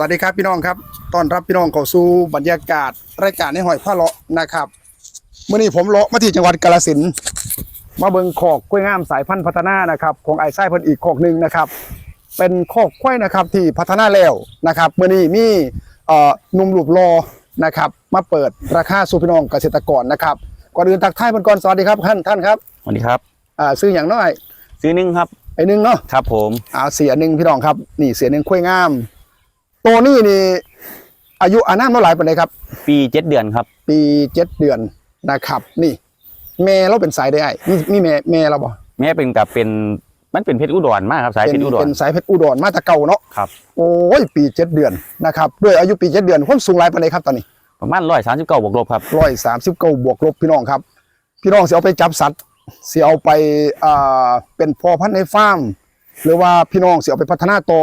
สวัสดีครับพี่น้องครับต้อนรับพี่น้องเข้าสู่บรรยากาศรายการในหอยผ้าเลาะนะครับเมื่อนี้ผมเลาะมาที่จังหวัดกาฬสินธุ์มาเบิงคอกกล้วยงามสายพันธุ์พัฒนานะครับของไอ้ไส้เพิ่นอีกคอกหนึ่งนะครับ เป็นคอกกล้วยนะครับที่พัฒนาแล้วนะครับเมื่อนี้มีเอ่อหนุ่มหลุบรอนะครับมาเปิดราคาสู่พี่น้องเกษตรกรนะครับก่อนอื่นทักทายเพิ่นก่อนสวัสดีครับท่านท่านครับสวัสดีครับอ่าซื้ออย่างน้อยซื้อหนึ่งครับไอ้หนึงเนาะครับผมอ่าเสียหนึ่งพี่น้องครับนี่เสียหนึ่งกล้วยงาม ตัวนี้นี่อายุอานามเท่าไหร่ปานใดครับ ปีเจ็ดเดือนครับ ปีเจ็ดเดือนนะครับ นี่ แม่เราเป็นสายได้ไอ้มีมีแม่แม่เราบ่แม่เป็นกับเป็นมันเป็นเพชรอุดรมากครับสายเพเป็นชรอุดร เป็นสายเพชรอุดรมาแตะเก่าเนาะครับ โอ้ยปีเจ็ดเดือนนะครับด้วยอายุปีเจ็ดเดือนความสูงหลายปานใดครับตอนนี้ประมาณร้อยสามสิบเก้าบวกลบครับร้อยสามสิบเก้าบวกลบพี่น้องครับ พี่น้องเสียเอาไปจับสัตว์เสียเอาไปอ่าเป็นพ่อพันธุ์ในฟาร์มหรือว่าพี่น้องเสียเอาไปพัฒนาต่อ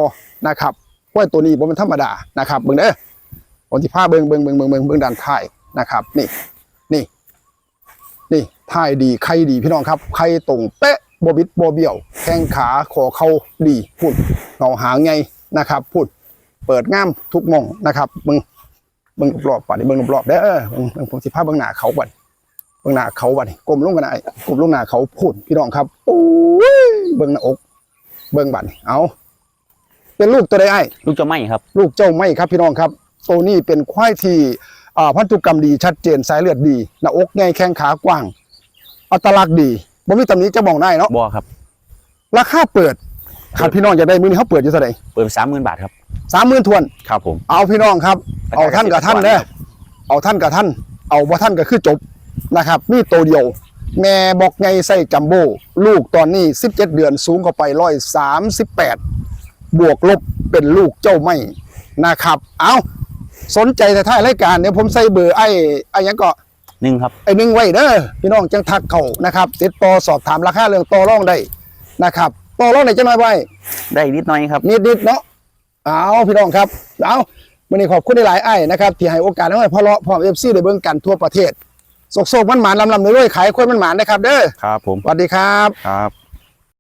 นะครับ กล้วยตัวนี้บ่เป็นธรรมดานะครับเบิ่งเด้อวันที่ผ้าเบิ่งเบิ่งเบิ่งเบิ่งเบิ่งเบิ่งด้านท้ายนะครับ นี่นี่ นี่ท้ายดีไข่ดีพี่น้องครับไข่ตรงเป๊ะบ่บิดบ่เบี้ยว แข้งขาขอเข่าดีพุ่นเงาหางไงนะครับพุ่นเปิดง่ามทุกมองนะครับเบิ่งเบิ่งรอบๆป่านนี้เบิ่งรอบๆเด้อเบิ่งเบิ่งผมสิพาเบิ่งหน้าเขาก่อนเบิ่งหน้าเขาบัดนี้ก้มลงกันได้ก้มลงหน้าเขาพูดพี่น้องครับโอ้ยเบิ่งหน้าอก เบิ่งบัดนี้เอา เป็นลูกตัวใดไอ้ลูกเจ้าไม่ครับ ลูกเจ้าไม่ครับพี่น้องครับตัวนี้เป็นควายที่อ่าพันธุกรรมดีชัดเจนสายเลือดดีหน้าอกใหญ่แข้งขากว้าง อัตลักษณ์ดีบ่มีตำหนิจะมองได้เนาะบอครับ ราคาเปิดครับพี่น้องอยากได้มื้อนี้เขาเปิดอยู่เท่าไหร่เปิดสามหมื่นบาทครับ30,000ทวน ครับผม เอาพี่น้องครับ เอาท่านกับท่านเด้อเอาท่านกับท่าน เอาบ่ท่านก็คือจบนะครับมีตัวเดียว แม่บอกไงใส่จัมโบ้ลูกตอนนี้ 17 เดือนสูงเข้าไปร้อยสามสิบแปด บวกลบเป็นลูกเจ้าไม่นะครับ เอาสนใจแต่ท้ายรายการเดี๋ยวผมใส่เบอร์ไอ้ไอ้หยังก็หนึ่งครับไอ้หนึ่งไว้เด้อพี่น้องจังทักเขานะครับติดต่อสอบถามราคาเรื่องต่อรองได้นะครับต่อรองได้จังหน่อยไว้ได้นิดหน่อยครับนิดๆเนาะเอาพี่น้องครับเอาวันนี้ขอบคุณหลายๆไอ้นะครับที่ให้โอกาสให้พ่อเลาะพ่อเอฟซีได้เบิ่งกันทั่วประเทศโศกๆมันหมานลำๆรวยๆขายคนมันหมานนะครับ เด้อครับผมสวัสดีครับครับ